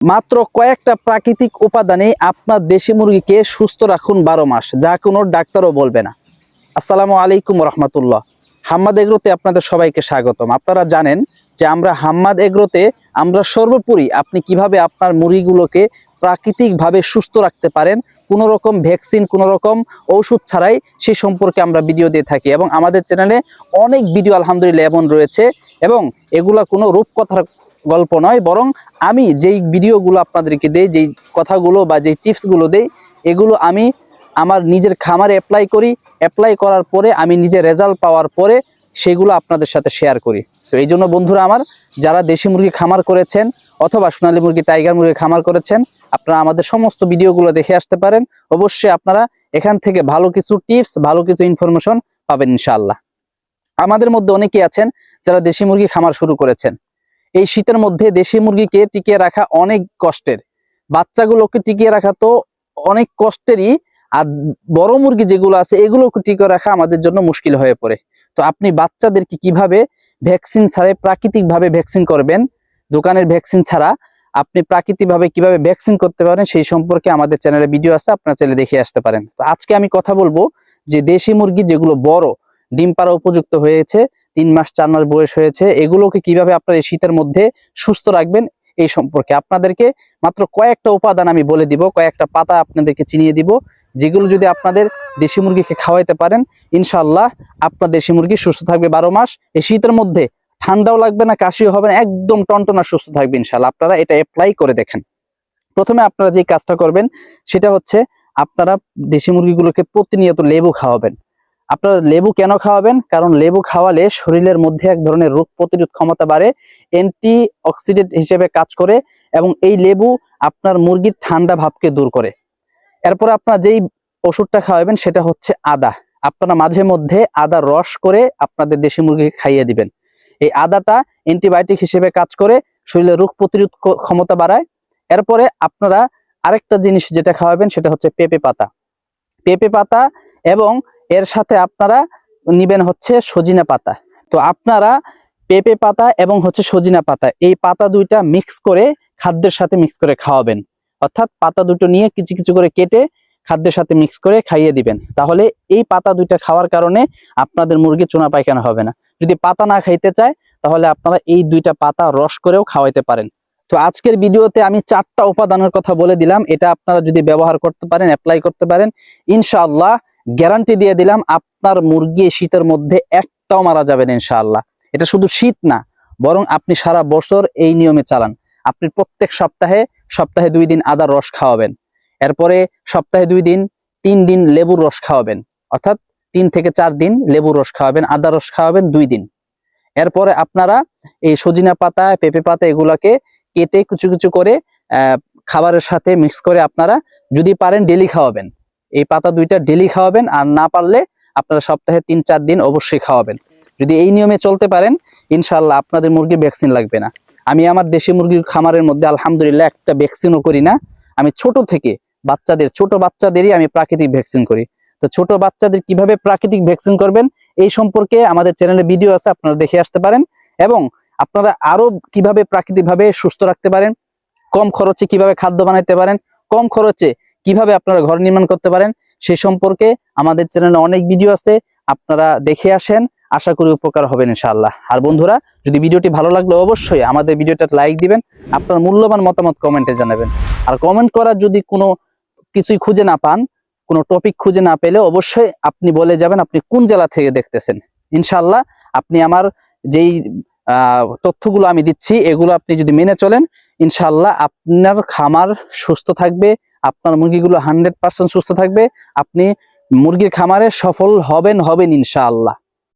মাত্র কয়েকটা প্রাকৃতিক উপাদানে আপনার দেশি মুরগিকে সুস্থ রাখুন বারো মাস, যা কোনো ডাক্তারও বলবে না। আসসালামু আলাইকুম রহমতুল্লাহ। হাম্মাদ এগ্রোতে আপনাদের সবাইকে স্বাগতম। আপনারা জানেন যে আমরা হাম্মাদ এগ্রোতে আমরা সর্বোপরি আপনি কীভাবে আপনার মুরগিগুলোকে প্রাকৃতিকভাবে সুস্থ রাখতে পারেন, কোনো রকম ভ্যাকসিন, কোনো রকম ঔষধ ছাড়াই সে সম্পর্কে আমরা ভিডিও দিয়ে থাকি এবং আমাদের চ্যানেলে অনেক ভিডিও আলহামদুলিল্লাহ এমন রয়েছে এবং এগুলা কোনো রূপকথার গল্প নয়, বরং আমি যেই ভিডিওগুলো আপনাদেরকে দেই, যেই কথাগুলো বা যেই টিপসগুলো দেই, এগুলো আমি আমার নিজের খামারে অ্যাপ্লাই করি। অ্যাপ্লাই করার পরে আমি নিজের রেজাল্ট পাওয়ার পরে সেগুলো আপনাদের সাথে শেয়ার করি। তো এই জন্য বন্ধুরা আমার, যারা দেশি মুরগি খামার করেছেন অথবা সোনালী মুরগি টাইগার মুরগি খামার করেছেন, আপনারা আমাদের সমস্ত ভিডিওগুলো দেখে আসতে পারেন। অবশ্যই আপনারা এখান থেকে ভালো কিছু টিপস ভালো কিছু ইনফরমেশন পাবেন ইনশাআল্লাহ। আমাদের মধ্যে অনেকেই আছেন যারা দেশি মুরগি খামার শুরু করেছেন। এই শীতের মধ্যে দেশি মুরগিকে টিকিয়ে রাখা অনেক কষ্টের। বাচ্চাগুলোকে টিকিয়ে রাখা তো অনেক কষ্টেরই, আর বড় মুরগি যেগুলো আছে এগুলোকে টিকিয়ে রাখা আমাদের জন্য মুশকিল হয়ে পড়ে। তো আপনি বাচ্চাদেরকে কীভাবে ভ্যাকসিন ছাড়াই প্রাকৃতিকভাবে ভ্যাকসিন করবেন, দোকানের ভ্যাকসিন ছাড়া আপনি প্রাকৃতিকভাবে কীভাবে ভ্যাকসিন করতে পারেন সেই সম্পর্কে আমাদের চ্যানেলে ভিডিও আছে, আপনার চ্যানেলে দেখে আসতে পারেন। তো আজকে আমি কথা বলব যে দেশি মুরগি যেগুলো বড়, ডিম পাড়া উপযুক্ত হয়েছে তিন মাস, চার মাস বয়স হয়েছে, এগুলোকে কীভাবে আপনার এই শীতের মধ্যে সুস্থ রাখবেন এই সম্পর্কে আপনাদেরকে মাত্র কয়েকটা উপাদান আমি বলে দিব, কয়েকটা পাতা আপনাদেরকে চিনিয়ে দিব, যেগুলো যদি আপনাদের দেশি মুরগিকে খাওয়াইতে পারেন ইনশাল্লাহ আপনার দেশি মুরগি সুস্থ থাকবে বারো মাস। এই শীতের মধ্যে ঠান্ডাও লাগবে না, কাশিও হবে না, একদম টনটনা সুস্থ থাকবে ইনশাল্লাহ আপনারা এটা অ্যাপ্লাই করে দেখেন। প্রথমে আপনারা যে কাজটা করবেন, সেটা হচ্ছে আপনারা দেশি মুরগিগুলোকে প্রতিনিয়ত লেবু খাওয়াবেন। আপনারা লেবু কেন খাওয়াবেন? কারণ লেবু খাওয়ালে শরীরের মধ্যে এক ধরনের রোগ প্রতিরোধ ক্ষমতা বাড়ে অ্যান্টি অক্সিডেন্ট হিসেবে কাজ করে এবং এই লেবু আপনার মুরগির ঠান্ডা ভাবকে দূর করে। এরপর আপনার যেই ওষুধটা খাওয়াবেন সেটা হচ্ছে আদা। আপনারা মাঝে মধ্যে আদা রস করে আপনাদের দেশি মুরগিকে খাইয়ে দিবেন। এই আদাটা অ্যান্টিবায়োটিক হিসেবে কাজ করে শরীরের রোগ প্রতিরোধ ক্ষমতা বাড়ায়। এরপরে আপনারা আরেকটা জিনিস যেটা খাওয়াবেন সেটা হচ্ছে পেঁপে পাতা। পেঁপে পাতা এবং এর সাথে আপনারা নিবেন হচ্ছে সজিনা পাতা। তো আপনারা পেঁপে পাতা এবং হচ্ছে সজিনা পাতা, এই পাতা দুইটা মিক্স করে খাদ্যের সাথে মিক্স করে খাওয়াবেন। অর্থাৎ পাতা দুটো নিয়ে কিছু কিছু করে কেটে খাদ্যের সাথে মিক্স করে খাইয়ে দিবেন। তাহলে এই পাতা দুইটা খাওয়ার কারণে আপনাদের মুরগি চুনা পায়খানা হবে না। যদি পাতা না খাইতে চায়, তাহলে আপনারা এই দুইটা পাতা রস করেও খাওয়াইতে পারেন। তো আজকের ভিডিওতে আমি চারটা উপাদানের কথা বলে দিলাম। এটা আপনারা যদি ব্যবহার করতে পারেন অ্যাপ্লাই করতে পারেন, ইনশাআল্লাহ গ্যারান্টি দিয়ে দিলাম, আপনার মুরগি শীতের মধ্যে একটাও মারা যাবে না ইনশাআল্লাহ। এটা শুধু শীত না, বরং আপনি সারা বছর এই নিয়মে চালান। আপনি প্রত্যেক সপ্তাহে সপ্তাহে দুই দিন আদার রস খাওয়াবেন। এরপরে সপ্তাহে দুই দিন, তিন দিন লেবুর রস খাওয়াবেন। অর্থাৎ তিন থেকে চার দিন লেবুর রস খাওয়াবেন আদা রস খাওয়াবেন দুই দিন। এরপরে আপনারা এই সজিনা পাতা, পেঁপে পাতা এগুলাকে কেটে কুচু কুচু করে খাবারের সাথে মিক্স করে আপনারা যদি পারেন ডেলি খাওয়াবেন। এই পাতা দুইটা ডেলি খাওয়াবেন আর না পারলে আপনারা সপ্তাহে তিন, চার দিন অবশ্যই খাওয়াবেন। যদি এই নিয়মে চলতে পারেন ইনশাল্লাহ আপনাদের মুরগি ভ্যাকসিন লাগবে না। আমি আমার দেশি মুরগির খামারের মধ্যে আলহামদুলিল্লাহ একটা ভ্যাকসিনও করি না। আমি ছোট থেকে বাচ্চাদের, ছোট বাচ্চাদেরই আমি প্রাকৃতিক ভ্যাকসিন করি। তো ছোট বাচ্চাদের কীভাবে প্রাকৃতিক ভ্যাকসিন করবেন, এই সম্পর্কে আমাদের চ্যানেলে ভিডিও আছে, আপনারা দেখে আসতে পারেন। এবং আপনারা আরও কীভাবে প্রাকৃতিকভাবে সুস্থ রাখতে পারেন, কম খরচে কীভাবে খাদ্য বানাইতে পারেন, কম খরচে কীভাবে আপনারা ঘর নির্মাণ করতে পারেন, সে সম্পর্কে আমাদের চ্যানেলে অনেক ভিডিও আছে, আপনারা দেখে আসেন, আশা করি উপকার হবেন ইনশাআল্লাহ। আর বন্ধুরা, যদি ভিডিওটি ভালো লাগলে অবশ্যই আমাদের ভিডিওটা লাইক দিবেন, আপনার মূল্যবান মতামত কমেন্টে জানাবেন। আর কমেন্ট করার যদি কোনো কিছুই খুঁজে না পান, কোনো টপিক খুঁজে না পেলে অবশ্যই আপনি বলে যাবেন, আপনি কোন জেলা থেকে দেখতেছেন। ইনশাআল্লাহ, আপনি আমার যেই তথ্যগুলো আমি দিচ্ছি, এগুলো আপনি যদি মেনে চলেন, ইনশাআল্লাহ আপনার খামার সুস্থ থাকবে আপনার মুরগিগুলো হান্ড্রেড পার্সেন্ট সুস্থ থাকবে আপনি মুরগির খামারে সফল হবেন হবেন ইনশাআল্লাহ।